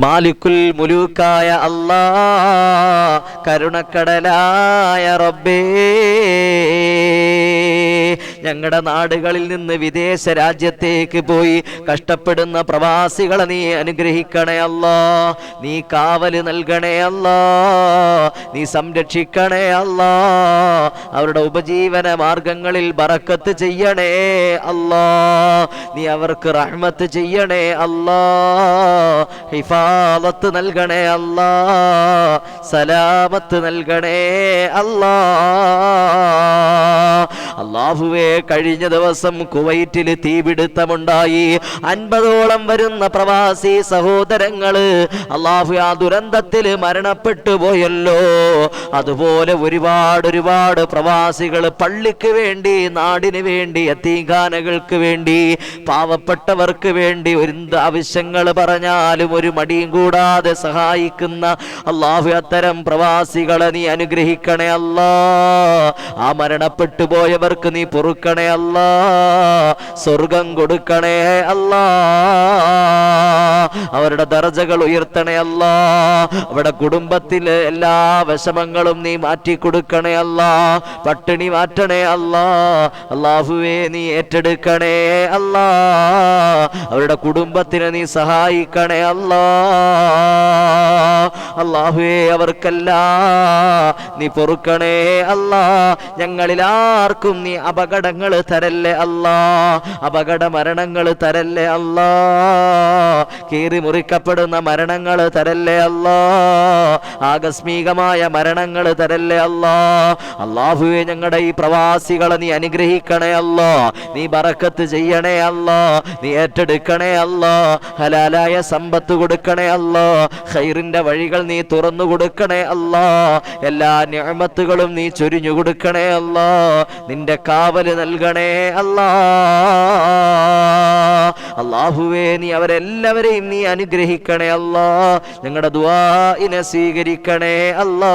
മാലിക്കുൽ മുലൂക്കായ അല്ലാ കരുണക്കടലായ റബ്ബേ. ഞങ്ങളുടെ നാടുകളിൽ നിന്ന് വിദേശ രാജ്യത്തേക്ക് പോയി കഷ്ടപ്പെടുന്ന പ്രവാസികളെ നീ അനുഗ്രഹിക്കണേ അല്ലാ. നീ കാവൽ നൽകണേ അല്ലാ. നീ സംരക്ഷിക്കണേ അല്ലാ. അവരുടെ ഉപജീവന മാർഗങ്ങളിൽ ബറക്കത്ത് ചെയ്യണേ അല്ലാ. നീ അവർക്ക് റഹ്മത്ത് ചെയ്യണേ അല്ലാ. ഹിഫാലത്ത് നൽകണേ അല്ലാ. സലാമത്ത് നൽകണേ അല്ലാ. അള്ളാഹുവേ കഴിഞ്ഞ ദിവസം കുവൈറ്റിൽ തീപിടുത്തമുണ്ടായി. അൻപതോളം വരുന്ന പ്രവാസി സഹോദരങ്ങൾ അള്ളാഹു ആ ദുരന്തത്തിൽ മരണപ്പെട്ടു പോയല്ലോ. അതുപോലെ ഒരുപാട് ഒരുപാട് പ്രവാസികൾ പള്ളിക്ക് വേണ്ടി നാടിന് വേണ്ടി എത്തീങ്കാനകൾക്ക് വേണ്ടി പാവപ്പെട്ടവർക്ക് വേണ്ടി ഒരു ആവശ്യങ്ങൾ പറഞ്ഞാലും ഒരു മടിയും കൂടാതെ സഹായിക്കുന്ന അള്ളാഹു അത്തരം പ്രവാസികളെ നീ അനുഗ്രഹിക്കണേ അല്ലാ. ആ മരണപ്പെട്ടു പോയവർക്ക് നീ പൊറുക്കണേ അല്ല. സ്വർഗം കൊടുക്കണേ അല്ല. അവരുടെ ദർജകൾ ഉയർത്തണേ അല്ല. അവരുടെ കുടുംബത്തിലെ എല്ലാ വിഷമങ്ങളും നീ മാറ്റി കൊടുക്കണേ അല്ല. പട്ടിണി മാറ്റണേ അല്ല. അള്ളാഹുവേ നീ ഏറ്റെടുക്കണേ അല്ല. അവരുടെ കുടുംബത്തിനെ നീ സഹായിക്കണേ അല്ലാ. അള്ളാഹുവേ അവർക്കല്ല. നീ പൊറുക്കണേ അല്ലാ. ഞങ്ങളിൽ ആർക്കും നീ അപകടങ്ങൾ തരല്ലേ അല്ലാ. അപകട മരണങ്ങൾ തരല്ലേ അല്ലാ. കീറി മുറിക്കപ്പെടുന്ന മരണങ്ങൾ തരല്ലേ അല്ലാ. ആകസ്മികമായ മരണങ്ങൾ തരല്ലേ അല്ലാ. അള്ളാഹുവെ ഞങ്ങളുടെ ഈ പ്രവാസികളെ നീ അനുഗ്രഹിക്കണേ അല്ലോ. നീ ബറക്കത്ത് ചെയ്യണേ അല്ലോ. നീ ഏറ്റെടുക്കണേ അല്ലോ. ഹലാലായ സമ്പത്ത് കൊടുക്കണേ അല്ലോ. ഹൈറിന്റെ വഴികൾ നീ തുറന്നു കൊടുക്കണേ അല്ലാ. എല്ലാ ഞാമത്തുകളും നീ ചൊരിഞ്ഞു കൊടുക്കണേ അല്ലാ. നിന്റെ കാവൽ നൽകണേ അല്ലാ. അള്ളാഹുവേ നീ അവരെല്ലാവരെയും നീ അനുഗ്രഹിക്കണേ അല്ലാ. ഞങ്ങളുടെ ദുആഇനെ സ്വീകരിക്കണേ അല്ലാ.